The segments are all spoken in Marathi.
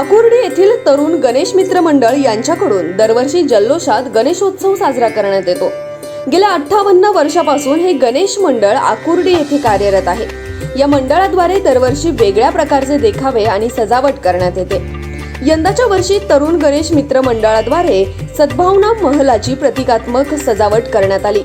आकुर्डी येथील तरुण गणेश मित्र मंडळ यांच्याकडून दरवर्षी जल्लोषात गणेशोत्सव साजरा करण्यात येतो. गेल्या अठ्ठावन्न वर्षापासून हे गणेश मंडळ आकुर्डी येथे कार्यरत आहे. या मंडळाद्वारे दरवर्षी वेगळ्या प्रकारचे देखावे आणि सजावट करण्यात येते. यंदाच्या वर्षी तरुण गणेश मित्र मंडळाद्वारे सद्भावना महलाची प्रतिकात्मक सजावट करण्यात आली.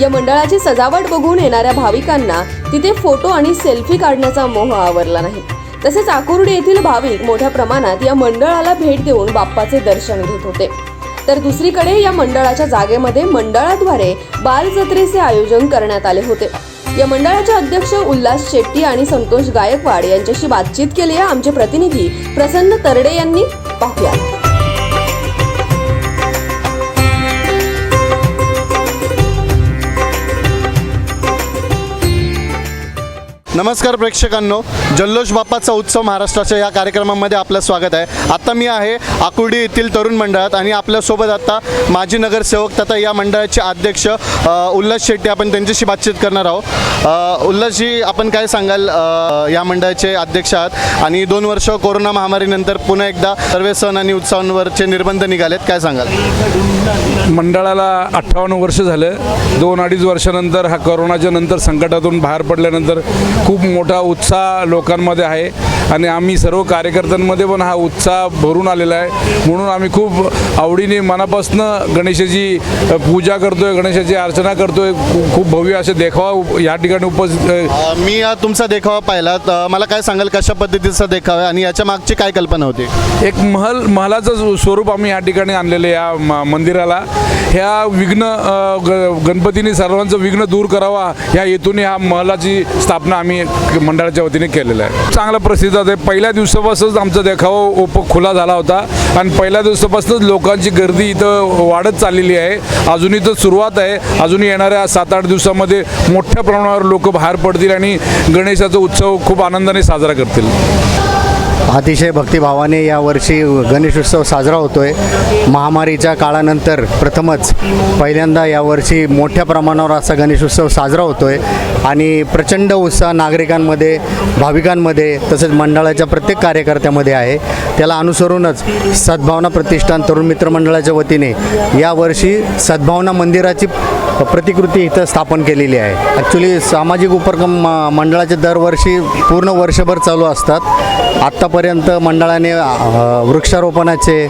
या मंडळाची सजावट बघून येणाऱ्या भाविकांना तिथे फोटो आणि सेल्फी काढण्याचा मोह आवरला नाही. तसेच आकुर्डी येथील भाविक मोठ्या प्रमाणात या मंडळाला भेट देऊन बाप्पाचे दर्शन घेत होते. तर दुसरीकडे या मंडळाच्या जागेमध्ये मंडळाद्वारे बाल जत्रेचे आयोजन करण्यात आले होते. या मंडळाचे अध्यक्ष उल्हास शेट्टी आणि संतोष गायकवाड यांच्याशी बातचीत केली आहे आमचे प्रतिनिधी प्रसन्न तरडे यांनी. पाहूया नमस्कार प्रेक्षकांनो जल्लोष बाप्पाचा उत्सव महाराष्ट्राच्या या कार्यक्रमामध्ये आपलं स्वागत आहे. आता मी आहे आकुर्डी येथील तरुण मंडळात आणि आपल्यासोबत आता माजी नगरसेवक तथा या मंडळाचे अध्यक्ष उल्हास शेट्टी आपण त्यांच्याशी बातचीत करणार आहोत. उल्हासजी आपण काय सांगाल या मंडळाचे अध्यक्ष आहात आणि दोन वर्ष कोरोना महामारीनंतर पुन्हा एकदा सर्व सण आणि उत्सवांवरचे निर्बंध निघालेत काय सांगाल? मंडळाला अठ्ठावन्न वर्ष झालं. दोन अडीच वर्षानंतर हा करोनाच्या नंतर संकटातून बाहेर पडल्यानंतर खूप मोठा उत्साह लोकांमध्ये आहे. आणि आम्ही सर्व कार्यकर्त्यांमध्ये पण हा उत्साह भरून आलेला आहे. म्हणून आम्ही खूप आवडीने मनापासून गणेशाची पूजा करतोय गणेशाची अर्चना करतोय. खू- खूप भव्य असे देखावा या ठिकाणी उपस्थित मी तुमचा देखावा पाहिला. तर मला काय सांगाल कशा पद्धतीचा देखावा आहे? आणि याच्या मागची काय कल्पना होती? एक महल महलाचं स्व- स्वरूप आम्ही या ठिकाणी आणलेलं आहे या म- मंदिराला. ह्या विघ्न गणपतीने सर्वांचं विघ्न दूर करावा ह्या हेतूने ह्या महलाची स्थापना आम्ही मंडळाच्या वतीने केलेलं आहे. चांगला प्रसिद्ध आहे. पहिल्या दिवसापासूनच आमचा देखावा ओप खुला झाला होता. आणि पहिल्या दिवसापासूनच लोकांची गर्दी इथं वाढत चाललेली आहे. अजूनही तर सुरुवात आहे. अजून येणाऱ्या सात आठ दिवसामध्ये मोठ्या प्रमाणावर लोक बाहेर पडतील आणि गणेशाचा उत्सव खूप आनंदाने साजरा करतील. अतिशय भक्तिभावाने यावर्षी गणेशोत्सव साजरा होतोय. महामारीच्या काळानंतर प्रथमच पहिल्यांदा यावर्षी मोठ्या प्रमाणावर असा गणेशोत्सव साजरा होतोय. आणि प्रचंड उत्साह नागरिकांमध्ये भाविकांमध्ये तसेच मंडळाच्या प्रत्येक कार्यकर्त्यामध्ये आहे. त्याला अनुसरूनच सद्भावना प्रतिष्ठान तरुण मित्र मंडळाच्या वतीने यावर्षी सद्भावना मंदिराची प्रतिकृती इथं स्थापन केलेली आहे. ॲक्च्युली सामाजिक उपक्रम म- मंडळाचे दरवर्षी पूर्ण वर्षभर चालू असतात. आत्ता आत्तापर्यंत मंडळाने वृक्षारोपणाचे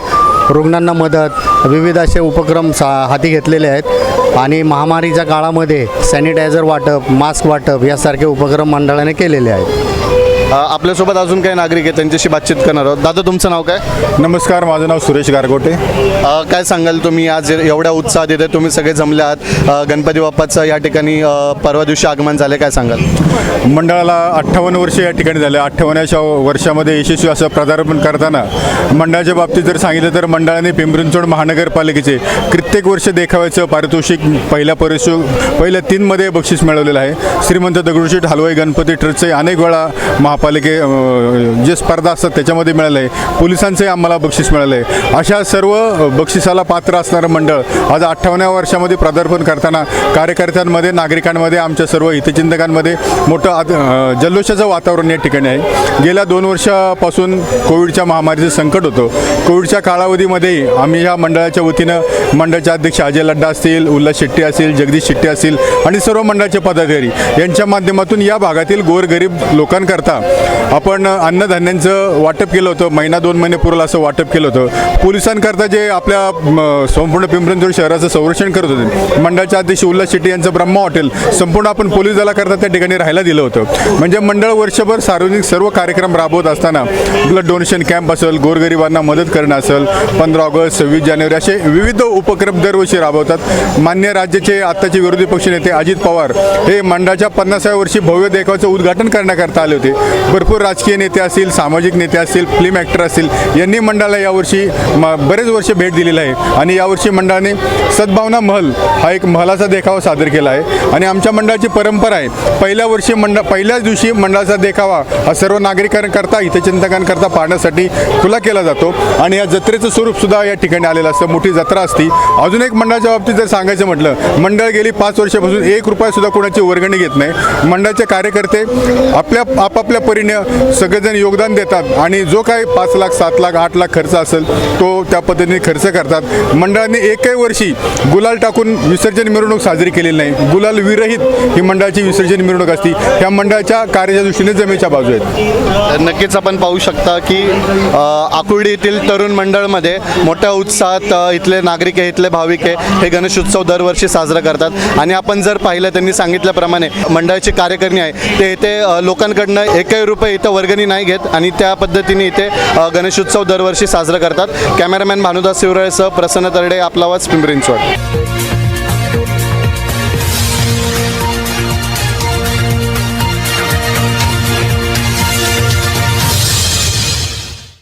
रुग्णांना मदत विविध असे उपक्रम सा हाती घेतलेले आहेत. आणि महामारीच्या काळामध्ये सॅनिटायझर वाटप मास्क वाटप यासारखे उपक्रम मंडळाने केलेले आहेत. आपल्यासोबत अजून काही नागरिक आहेत त्यांच्याशी बातचीत करणार आहोत. दादा तुमचं नाव काय? नमस्कार माझं नाव सुरेश गारगोटे. अ, काय सांगाल तुम्ही? आज एवढ्या उत्साहात येते तुम्ही सगळे जमले आहात. अ, गणपती बाप्पाचं या ठिकाणी अ, परवा दिवशी आगमन झाले काय सांगाल? मंडळाला अठ्ठावन्न वर्ष या ठिकाणी झाले. अठ्ठावन्नच्या वर्षामध्ये यशस्वी असं पदार्पण करताना मंडळाच्या बाबतीत जर सांगितलं तर मंडळाने पिंपरी महानगरपालिकेचे कित्येक वर्ष देखाव्याचं पारितोषिक पहिल्या परिसो पहिल्या तीनमध्ये बक्षीस मिळवलेलं आहे. श्रीमंत दगडूशेठ हलवाई गणपती ट्रस्टचे अनेक वेळा महापालिके जे स्पर्धा असतात त्याच्यामध्ये मिळालं. आहे पोलिसांचंही आम्हाला बक्षीस मिळालं. आहे अशा सर्व बक्षिसाला पात्र असणारं मंडळ आज अठ्ठावन्या वर्षामध्ये पदार्पण करताना कार्यकर्त्यांमध्ये नागरिकांमध्ये आमच्या सर्व हितचिंतकांमध्ये मोठं आद- जल्लोषाचं वातावरण या ठिकाणी आहे. गेल्या दोन वर्षापासून कोविडच्या महामारीचं संकट होतं. कोविडच्या कालावधीमध्येही आम्ही ह्या मंडळाच्या वतीनं मंडळाचे अध्यक्ष अजय लड्डा असतील उल्हास शेट्टी असतील जगदीश शेट्टी असतील आणि सर्व मंडळाचे पदाधिकारी यांच्या माध्यमातून या भागातील गोरगरीब लोकांकरता आपण अन्नधान्यांचं वाटप केलं होतं महिना दोन महिने पुरेल असं वाटप केलं होतं. पोलिसांकरता जे आपल्या संपूर्ण पिंपरी शहराचं संरक्षण करत होते मंडळाचे अध्यक्ष उल्हास शेट्टी यांचं ब्रह्मा हॉटेल संपूर्ण आपण पोलीस दलाकरता त्या ठिकाणी राहायला दिलं होतं. म्हणजे मंडळ वर्षभर सार्वजनिक सर्व कार्यक्रम राबवत असताना ब्लड डोनेशन कॅम्प असेल गोरगरिबांना मदत करणं असेल पंधरा ऑगस्ट सव्वीस जानेवारी असे विविध उपक्रम दरवर्षी राबवतात. मान्य राज्याचे आत्ताचे विरोधी पक्षनेते अजित पवार हे मंडळाच्या पन्नासाव्या वर्षी भव्य देखावाचं उद्घाटन करण्याकरता आले होते. भरपूर राजकीय नेते असतील सामाजिक नेते असतील फिल्म ॲक्टर असतील यांनी मंडळाला यावर्षी म बरेच वर्ष भेट दिलेलं आहे. आणि यावर्षी मंडळाने सद्भावना महल हा एक महलाचा देखावा सादर केला आहे. आणि आमच्या मंडळाची परंपरा आहे पहिल्या वर्षी मंडळ पहिल्याच दिवशी मंडळाचा देखावा हा सर्व नागरिकांकरता हितचिंतकांकरता पाहण्यासाठी खुला केला जातो. आणि या जत्रेचं स्वरूपसुद्धा या ठिकाणी आलेलं असतं. मोठी जत्रा असती. अजून एक मंडळाच्या बाबतीत जर सांगायचं म्हटलं मंडळ गेली पाच वर्षापासून एक रुपयासुद्धा कोणाची वर्गणी घेत नाही. मंडळाचे कार्यकर्ते आपल्या आपापल्या परीने सगळेजण योगदान देतात आणि जो काही पाच लाख सात लाख आठ लाख खर्च असेल तो त्या पद्धतीने खर्च करतात. मंडळाने एकही वर्षी गुलाल टाकून विसर्जन मिरवणूक साजरी केलेली नाही. गुलाल विरहित ही मंडळाची विसर्जन मिरवणूक असती. ह्या मंडळाच्या कार्याच्या दृष्टीने जमेच्या बाजू आहेत. नक्कीच आपण पाहू शकता की आकुर्डी येथील तरुण मंडळमध्ये मोठ्या उत्साहात इथले नागरिक आहे इथले भाविक आहे हे गणेशोत्सव दरवर्षी साजरा करतात. आणि आपण जर पाहिलं त्यांनी सांगितल्याप्रमाणे मंडळाचे कार्यकारिणी आहे ते येथे लोकांकडनं एक एकही रुपये इथं वर्गणी नाही घेत आणि त्या पद्धतीने इथे गणेशोत्सव दरवर्षी साजरा करतात. कॅमेरामॅन भानुदास शिवराळेसह प्रसन्न तरडे आपला आवाज पिंपरी